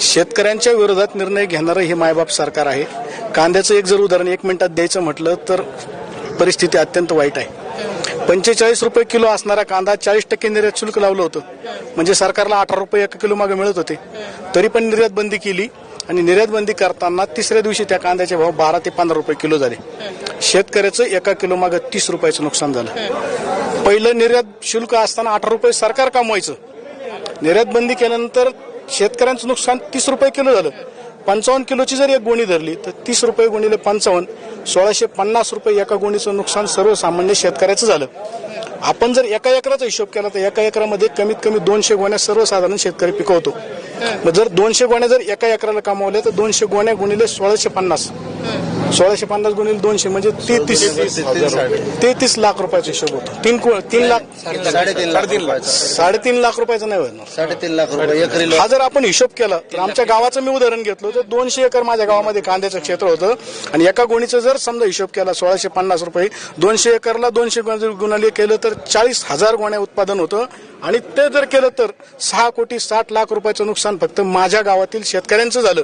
शेतकऱ्यांच्या विरोधात निर्णय घेणारं हे मायबाप सरकार आहे. कांद्याचं एक जर उदाहरण एक मिनिटात द्यायचं म्हटलं तर परिस्थिती अत्यंत वाईट आहे. पंचेचाळीस रुपये किलो असणारा कांदा चाळीस टक्के निर्यात शुल्क लावलं होतं. म्हणजे सरकारला अठरा रुपये एका किलो मागे मिळत होते. तरी पण निर्यात बंदी केली आणि निर्यात बंदी करताना तिसऱ्या दिवशी त्या कांद्याचे भाव बारा ते पंधरा रुपये किलो झाले. शेतकऱ्याचं एका किलो मागे तीस रुपयाचं नुकसान झालं. पहिलं निर्यात शुल्क असताना अठरा रुपये सरकार कमवायचं. निर्यात बंदी केल्यानंतर शेतकऱ्यांचं नुकसान तीस रुपये किलो झालं. पंचावन्न किलोची जर एक गोणी धरली तर तीस रुपये गुणिले पंचावन्न सोळाशे पन्नास रुपये एका गोणीचं नुकसान सर्वसामान्य शेतकऱ्याचं झालं. आपण जर एका एकराचा हिशोब केला तर एका एकरामध्ये कमीत कमी दोनशे गोण्या सर्वसाधारण शेतकरी पिकवतो. मग जर दोनशे गोण्या जर एका एकराला कमावल्या तर दोनशे गोण्या गुणिले सोळाशे पन्नास. सोळाशे पन्नास गुणिले दोनशे म्हणजे तेहतीस. तेहतीस लाख रुपयाचा हिशोब होतो. तीन को- तीन लाख साडेतीन लाख रुपयाचा. साडेतीन लाख रुपयाचा नाही होणार. साडेतीन लाख रुपये एकरी हा जर आपण हिशोब केला तर आमच्या गावाचं मी उदाहरण घेतलं तर दोनशे एकर माझ्या गावामध्ये कांद्याचं क्षेत्र होतं. आणि एका गोणीचं जर समजा हिशोब केला सोळाशे पन्नास रुपये दोनशे एकरला दोनशे गुणाले केलं तर चाळीस हजार गोण्या उत्पादन होतं. आणि ते जर केलं तर सहा कोटी साठ लाख रुपयाचं नुकसान फक्त माझ्या गावातील शेतकऱ्यांचं झालं.